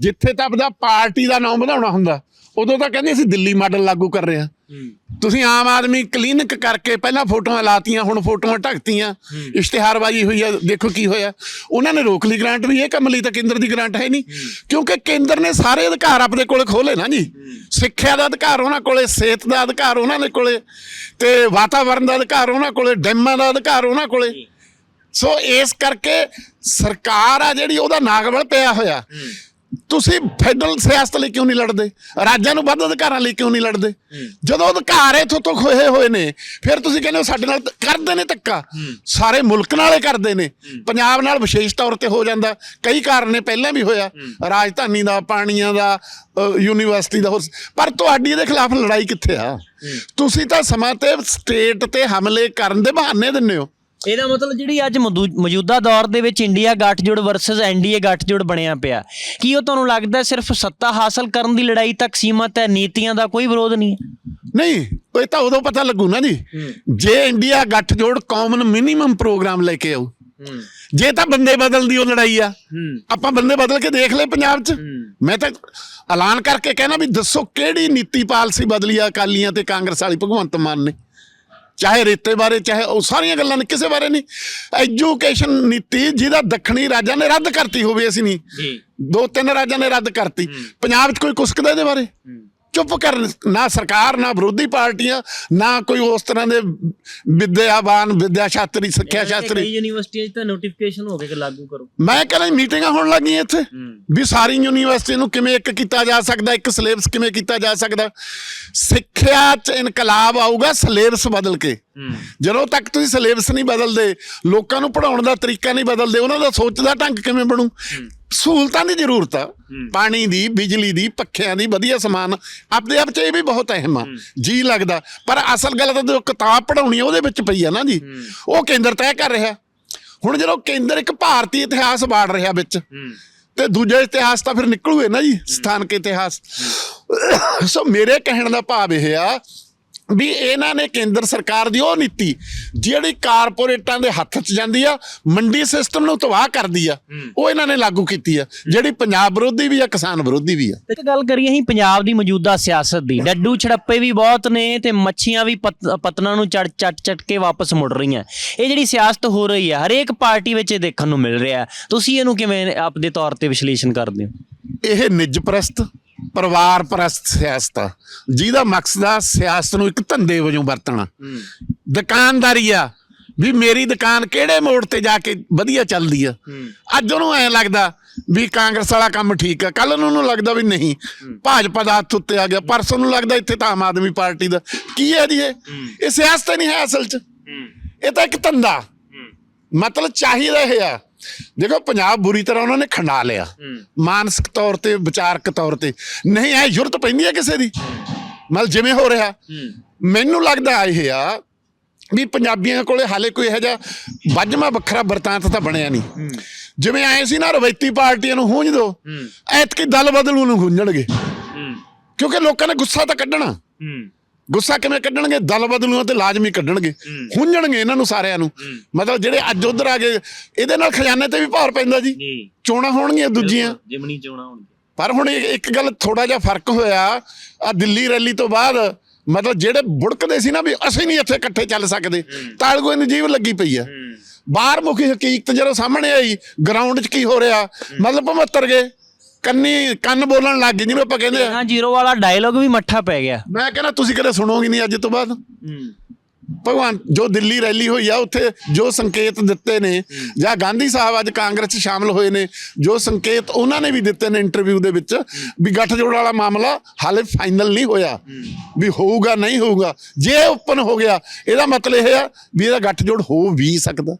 ਜਿੱਥੇ ਤੱਕ ਦਾ ਪਾਰਟੀ ਦਾ ਨਾਮ ਵਧਾਉਣਾ ਹੁੰਦਾ ਉਦੋਂ ਤਾਂ ਕਹਿੰਦੇ ਅਸੀਂ ਦਿੱਲੀ ਮਾਡਲ ਲਾਗੂ ਕਰ ਰਹੇ ਹਾਂ। ਤੁਸੀਂ ਆਮ ਆਦਮੀ ਕਲੀਨਿਕ ਕਰਕੇ ਪਹਿਲਾਂ ਫੋਟੋਆਂ ਲਾਤੀਆਂ ਹੁਣ ਫੋਟੋਆਂ ਢੱਕਤੀਆਂ ਇਸ਼ਤਿਹਾਰਬਾਜ਼ੀ ਹੋਈ ਆ ਦੇਖੋ ਕੀ ਹੋਇਆ। ਉਹਨਾਂ ਨੇ ਰੋਕ ਲਈ ਗ੍ਰਾਂਟ ਵੀ ਇਹ ਕੰਮ ਲਈ ਤਾਂ ਕੇਂਦਰ ਦੀ ਗ੍ਰਾਂਟ ਹੈ ਨਹੀਂ। ਕਿਉਂਕਿ ਕੇਂਦਰ ਨੇ ਸਾਰੇ ਅਧਿਕਾਰ ਆਪਣੇ ਕੋਲੇ ਖੋਲੇ ਨਾ ਜੀ। ਸਿੱਖਿਆ ਦਾ ਅਧਿਕਾਰ ਉਹਨਾਂ ਕੋਲੇ ਸਿਹਤ ਦਾ ਅਧਿਕਾਰ ਉਹਨਾਂ ਦੇ ਕੋਲੇ ਤੇ ਵਾਤਾਵਰਣ ਦਾ ਅਧਿਕਾਰ ਉਹਨਾਂ ਕੋਲੇ ਡੈਮਾਂ ਦਾ ਅਧਿਕਾਰ ਉਹਨਾਂ ਕੋਲੇ। ਸੋ ਇਸ ਕਰਕੇ ਸਰਕਾਰ ਆ ਜਿਹੜੀ ਉਹਦਾ ਨਾਗਵਲ ਪਿਆ ਹੋਇਆ। ਤੁਸੀਂ ਫੈਡਰਲ ਸਿਆਸਤ ਲਈ ਕਿਉਂ ਨਹੀਂ ਲੜਦੇ? ਰਾਜਾਂ ਨੂੰ ਵੱਧ ਅਧਿਕਾਰਾਂ ਲਈ ਕਿਉਂ ਨਹੀਂ ਲੜਦੇ? ਜਦੋਂ ਅਧਿਕਾਰ ਇਥੋਂ ਤੋਂ ਖੋਏ ਹੋਏ ਨੇ ਫਿਰ ਤੁਸੀਂ ਕਹਿੰਦੇ ਹੋ ਸਾਡੇ ਨਾਲ ਕਰਦੇ ਨੇ ਧੱਕਾ। ਸਾਰੇ ਮੁਲਕ ਨਾਲੇ ਕਰਦੇ ਨੇ। ਪੰਜਾਬ ਨਾਲ ਵਿਸ਼ੇਸ਼ ਤੌਰ ਤੇ ਹੋ ਜਾਂਦਾ। ਕਈ ਕਾਰਨ ਨੇ ਪਹਿਲਾਂ ਵੀ ਹੋਇਆ। ਰਾਜਧਾਨੀ ਦਾ ਪਾਣੀਆਂ ਦਾ ਯੂਨੀਵਰਸਿਟੀ ਦਾ ਪਰ ਤੁਹਾਡੀ ਇਹਦੇ ਖਿਲਾਫ ਲੜਾਈ ਕਿੱਥੇ ਆ? ਤੁਸੀਂ ਤਾਂ ਸਮਾਂ ਤੇ ਸਟੇਟ ਤੇ ਹਮਲੇ ਕਰਨ ਦੇ ਬਹਾਨੇ ਦਿੰਦੇ ਹੋ। ਇਹਦਾ ਮਤਲਬ ਜਿਹੜੀ ਅੱਜ ਮੌਜੂਦਾ ਦੌਰ ਦੇ ਵਿੱਚ ਇੰਡੀਆ ਗੱਠਜੋੜ ਵਰਸਸ ਐਨਡੀਏ ਗੱਠਜੋੜ ਬਣਿਆ ਪਿਆ। ਕੀ ਉਹ ਤੁਹਾਨੂੰ ਲੱਗਦਾ ਸਿਰਫ ਸੱਤਾ ਹਾਸਲ ਕਰਨ ਦੀ ਲੜਾਈ ਤੱਕ ਸੀਮਤ ਹੈ? ਨੀਤੀਆਂ ਦਾ ਕੋਈ ਵਿਰੋਧ ਨਹੀਂ ਹੈ? ਨਹੀਂ ਇਹ ਤਾਂ ਉਦੋਂ ਪਤਾ ਲੱਗੂ ਨਾ ਜੀ। ਜੇ ਇੰਡੀਆ ਗੱਠਜੋੜ ਕਾਮਨ ਮਿਨੀਮਮ ਪ੍ਰੋਗਰਾਮ ਲੈ ਕੇ ਆਉ ਜੇ ਤਾਂ ਬੰਦੇ ਬਦਲਦੀ ਉਹ ਲੜਾਈ ਆ। ਆਪਾਂ ਬੰਦੇ ਬਦਲ ਕੇ ਦੇਖ ਲਏ ਪੰਜਾਬ 'ਚ। ਮੈਂ ਤਾਂ ਐਲਾਨ ਕਰਕੇ ਕਹਿਣਾ ਵੀ ਦੱਸੋ ਕਿਹੜੀ ਨੀਤੀ ਪਾਲਿਸੀ ਬਦਲੀ ਆ ਅਕਾਲੀਆਂ ਤੇ ਕਾਂਗਰਸ ਵਾਲੀ ਭਗਵੰਤ ਮਾਨ ਨੇ। ਚਾਹੇ ਰੇਤੇ ਬਾਰੇ ਚਾਹੇ ਉਹ ਸਾਰੀਆਂ ਗੱਲਾਂ ਨੇ ਕਿਸੇ ਬਾਰੇ ਨਹੀਂ। ਐਜੂਕੇਸ਼ਨ ਨੀਤੀ ਜਿਹਦਾ ਦੱਖਣੀ ਰਾਜਾਂ ਨੇ ਰੱਦ ਕਰਤੀ ਹੋਵੇ ਅਸੀਂ ਨਹੀਂ। ਜੀ। ਦੋ ਤਿੰਨ ਰਾਜਾਂ ਨੇ ਰੱਦ ਕਰਤੀ। ਪੰਜਾਬ 'ਚ ਕੋਈ ਕੁਸਕਦਾ ਇਹਦੇ ਬਾਰੇ? ਚੁੱਪ ਕਰਨ ਨਾ ਸਰਕਾਰ ਨਾ ਵਿਰੋਧੀ ਪਾਰਟੀਆਂ ਨਾ ਕੋਈ ਉਸ ਤਰ੍ਹਾਂ ਦੇ ਵਿਦਿਆਵਾਨ ਵਿਦਿਆ ਸ਼ਾਸਤਰੀ ਸਿੱਖਿਆ ਸ਼ਾਸਤਰੀ ਕਈ ਯੂਨੀਵਰਸਿਟੀਆਂ 'ਚ ਤਾਂ ਨੋਟੀਫਿਕੇਸ਼ਨ ਹੋ ਗਿਆ ਕਿ ਲਾਗੂ ਕਰੋ। ਮੈਂ ਕਹਿੰਦਾ ਮੀਟਿੰਗਾਂ ਹੋਣ ਲੱਗੀਆਂ ਇੱਥੇ। ਵੀ ਸਾਰੀ ਯੂਨੀਵਰਸਿਟੀ ਨੂੰ ਕਿਵੇਂ ਇੱਕ ਕੀਤਾ ਜਾ ਸਕਦਾ ਇੱਕ ਸਿਲੇਬਸ ਕਿਵੇਂ ਕੀਤਾ ਜਾ ਸਕਦਾ। ਸਿੱਖਿਆ 'ਚ ਇਨਕਲਾਬ ਆਊਗਾ ਸਿਲੇਬਸ ਬਦਲ ਕੇ। ਜਦੋਂ ਤੱਕ ਤੁਸੀਂ ਸਿਲੇਬਸ ਨਹੀਂ ਬਦਲਦੇ ਲੋਕਾਂ ਨੂੰ ਪੜਾਉਣ ਦਾ ਤਰੀਕਾ ਨਹੀਂ ਬਦਲਦੇ ਉਹਨਾਂ ਦਾ ਸੋਚ ਦਾ ਢੰਗ ਕਿਵੇਂ ਬਣੂ? ਸਹੂਲਤਾਂ ਦੀ ਜ਼ਰੂਰਤ ਆ। ਪਾਣੀ ਦੀ ਬਿਜਲੀ ਦੀ ਪੱਖਿਆਂ ਦੀ ਵਧੀਆ ਸਮਾਨ। ਆਪਦੇ ਆਪ ਚ ਇਹ ਵੀ ਬਹੁਤ ਅਹਿਮ ਆ। ਜੀ ਲੱਗਦਾ। ਪਰ ਅਸਲ ਗੱਲ ਤਾਂ ਜੋ ਕਿਤਾਬ ਪੜਾਉਣੀ ਉਹਦੇ ਵਿੱਚ ਪਈ ਆ ਨਾ ਜੀ। ਉਹ ਕੇਂਦਰ ਤੈਅ ਕਰ ਰਿਹਾ। ਹੁਣ ਜਦੋਂ ਕੇਂਦਰ ਇੱਕ ਭਾਰਤੀ ਇਤਿਹਾਸ ਬਾੜ ਰਿਹਾ ਵਿੱਚ ਤੇ ਦੂਜਾ ਇਤਿਹਾਸ ਤਾਂ ਫਿਰ ਨਿਕਲੂਏ ਨਾ ਜੀ ਸਥਾਨਕ ਇਤਿਹਾਸ। ਸੋ ਮੇਰੇ ਕਹਿਣ ਦਾ ਭਾਵ ਇਹ ਆ ਵੀ ਇਹਨਾਂ ਨੇ ਕੇਂਦਰ ਸਰਕਾਰ ਦੀ ਉਹ ਨੀਤੀ ਜਿਹੜੀ ਕਾਰਪੋਰੇਟਾਂ ਦੇ ਹੱਥ 'ਚ ਜਾਂਦੀ ਆ ਮੰਡੀ ਸਿਸਟਮ ਨੂੰ ਤਬਾਹ ਕਰਦੀ ਆ ਉਹ ਇਹਨਾਂ ਨੇ ਲਾਗੂ ਕੀਤੀ ਆ ਜਿਹੜੀ ਪੰਜਾਬ ਵਿਰੋਧੀ ਵੀ ਆ ਕਿਸਾਨ ਵਿਰੋਧੀ ਵੀ ਆ। ਇੱਕ ਗੱਲ ਕਰੀਏ ਅਸੀਂ ਪੰਜਾਬ ਦੀ ਮੌਜੂਦਾ ਸਿਆਸਤ ਦੀ ਡੱਡੂ ਛੜੱਪੇ ਵੀ ਬਹੁਤ ਨੇ ਤੇ ਮੱਛੀਆਂ ਵੀ ਪਤ- ਪਤਨਾਂ ਨੂੰ ਚੜ ਚੱਟ ਚੱਟ ਕੇ ਵਾਪਸ ਮੁੜ ਰਹੀਆਂ। ਇਹ ਜਿਹੜੀ ਸਿਆਸਤ ਹੋ ਰਹੀ ਹੈ ਹਰੇਕ ਪਾਰਟੀ ਵਿੱਚ ਇਹ ਦੇਖਣ ਨੂੰ ਮਿਲ ਰਿਹਾ। ਤੁਸੀਂ ਇਹਨੂੰ ਕਿਵੇਂ ਆਪਦੇ ਤੌਰ ਤੇ ਵਿਸ਼ਲੇਸ਼ਣ ਕਰਦੇ ਹੋ? ਇਹ ਨਿੱਜ ਪ੍ਰਸਤ ਪਰਿਵਾਰ ਪ੍ਰਸਤ ਸਿਆਸਤ ਆ। ਜਿਹਦਾ ਮਕਸਦ ਆ ਸਿਆਸਤ ਨੂੰ ਇੱਕ ਧੰਦੇ ਵਜੋਂ ਵਰਤਣਾ। ਦੁਕਾਨਦਾਰੀ ਆ ਵੀ ਮੇਰੀ ਦੁਕਾਨ ਕਿਹੜੇ ਮੋੜ ਤੇ ਜਾ ਕੇ ਵਧੀਆ ਚੱਲਦੀ ਆ। ਅੱਜ ਉਹਨੂੰ ਐ ਲੱਗਦਾ ਵੀ ਕਾਂਗਰਸ ਵਾਲਾ ਕੰਮ ਠੀਕ ਆ ਕੱਲ ਨੂੰ ਉਹਨੂੰ ਲੱਗਦਾ ਵੀ ਨਹੀਂ। ਭਾਜਪਾ ਦਾ ਹੱਥ ਉੱਤੇ ਆ ਗਿਆ ਪਰਸੋਂ ਨੂੰ ਲੱਗਦਾ ਇੱਥੇ ਤਾਂ ਆਮ ਆਦਮੀ ਪਾਰਟੀ ਦਾ। ਕੀ ਹੈ ਜੀ ਇਹ? ਇਹ ਸਿਆਸਤ ਨਹੀਂ ਹੈ ਅਸਲ 'ਚ। ਇਹ ਤਾਂ ਇੱਕ ਧੰਦਾ। ਮਤਲਬ ਚਾਹੀਦਾ ਇਹ ਆ। ਦੇਖੋ ਪੰਜਾਬ ਬੁਰੀ ਤਰ੍ਹਾਂ ਉਹਨਾਂ ਨੇ ਖੰਡਾ ਲਿਆ। ਮਾਨਸਿਕ ਤੌਰ ਤੇ ਵਿਚਾਰਕ ਤੌਰ ਤੇ। ਨਹੀਂ ਐ ਜ਼ਰੂਰਤ ਪੈਂਦੀ ਹੈ ਕਿਸੇ ਦੀ। ਮਤਲਬ ਜਿਵੇਂ ਹੋ ਰਿਹਾ। ਮੈਨੂੰ ਲੱਗਦਾ ਇਹ ਆ ਵੀ ਪੰਜਾਬੀਆਂ ਕੋਲੇ ਹਾਲੇ ਕੋਈ ਇਹੋ ਜਿਹਾ ਵੱਜਮਾ ਵੱਖਰਾ ਵਰਤਾਂਤ ਤਾਂ ਬਣਿਆ ਨਹੀਂ। ਜਿਵੇਂ ਆਏ ਸੀ ਨਾ ਰਵੈਤੀ ਪਾਰਟੀਆਂ ਨੂੰ ਹੁੰਝ ਦੋ। ਐਤਕੀ ਦਲ ਬਦਲੂ ਨੂੰ ਹੁੰਝਣਗੇ ਕਿਉਂਕਿ ਲੋਕਾਂ ਨੇ ਗੁੱਸਾ ਤਾਂ ਕੱਢਣਾ। ਗੁੱਸਾ ਕਿਵੇਂ ਕੱਢਣਗੇ? ਦਲ ਬਦਲੂਆਂ ਤੇ ਲਾਜ਼ਮੀ ਕੱਢਣਗੇ। ਹੁੰਝਣਗੇ ਇਹਨਾਂ ਨੂੰ ਸਾਰਿਆਂ ਨੂੰ। ਮਤਲਬ ਜਿਹੜੇ ਅੱਜ ਉਧਰ ਆ ਗਏ ਇਹਦੇ ਨਾਲ ਖਜ਼ਾਨੇ ਤੇ ਵੀ ਭਾਰ ਪੈਂਦਾ ਜੀ। ਚੋਣਾਂ ਹੋਣਗੀਆਂ ਦੂਜੀਆਂ। ਜਿਮਣੀ ਚੋਣਾ ਹੋਣਗੇ ਪਰ ਹੁਣ ਇੱਕ ਗੱਲ ਥੋੜਾ ਜਿਹਾ ਫ਼ਰਕ ਹੋਇਆ ਆ ਦਿੱਲੀ ਰੈਲੀ ਤੋਂ ਬਾਅਦ ਮਤਲਬ ਜਿਹੜੇ ਬੁੜਕਦੇ ਸੀ ਨਾ ਵੀ ਅਸੀਂ ਨਹੀਂ ਇੱਥੇ ਇਕੱਠੇ ਚੱਲ ਸਕਦੇ ਤਾਲਗੋਏ ਨੂੰ ਜੀਵ ਲੱਗੀ ਪਈ ਆ। ਬਾਹਰ ਮੁਖੀ ਹਕੀਕਤ ਜਦੋਂ ਸਾਹਮਣੇ ਆਈ ਗਰਾਊਂਡ 'ਚ ਕੀ ਹੋ ਰਿਹਾ? ਮਤਲਬ 75 ਗਏ। ਕੰਨੀ ਕੰਨ ਬੋਲਣ ਲੱਗ ਗਏ ਜਿਹਨੂੰ ਆਪਾਂ ਕਹਿੰਦੇ ਆ। ਹਾਂ ਜ਼ੀਰੋ ਵਾਲਾ ਡਾਇਲੋਗ ਵੀ ਮੱਠਾ ਪੈ ਗਿਆ। ਮੈਂ ਕਹਿੰਦਾ ਤੁਸੀਂ ਕਦੇ ਸੁਣੋਗੇ ਨਹੀਂ ਅੱਜ ਤੋਂ ਬਾਅਦ? ਭਗਵਾਨ ਜੋ ਦਿੱਲੀ ਰੈਲੀ ਹੋਈ ਆ ਉੱਥੇ ਜੋ ਸੰਕੇਤ ਦਿੱਤੇ ਨੇ ਜਾਂ ਗਾਂਧੀ ਸਾਹਿਬ ਅੱਜ ਕਾਂਗਰਸ 'ਚ ਸ਼ਾਮਲ ਹੋਏ ਨੇ ਜੋ ਸੰਕੇਤ ਉਹਨਾਂ ਨੇ ਵੀ ਦਿੱਤੇ ਨੇ ਇੰਟਰਵਿਊ ਦੇ ਵਿੱਚ ਵੀ ਗੱਠਜੋੜ ਵਾਲਾ ਮਾਮਲਾ ਹਾਲੇ ਫਾਈਨਲ ਨਹੀਂ ਹੋਇਆ। ਵੀ ਹੋਊਗਾ ਨਹੀਂ ਹੋਊਗਾ ਜੇ ਓਪਨ ਹੋ ਗਿਆ ਇਹਦਾ ਮਤਲਬ ਇਹ ਆ ਵੀ ਇਹਦਾ ਗੱਠਜੋੜ ਹੋ ਵੀ ਸਕਦਾ।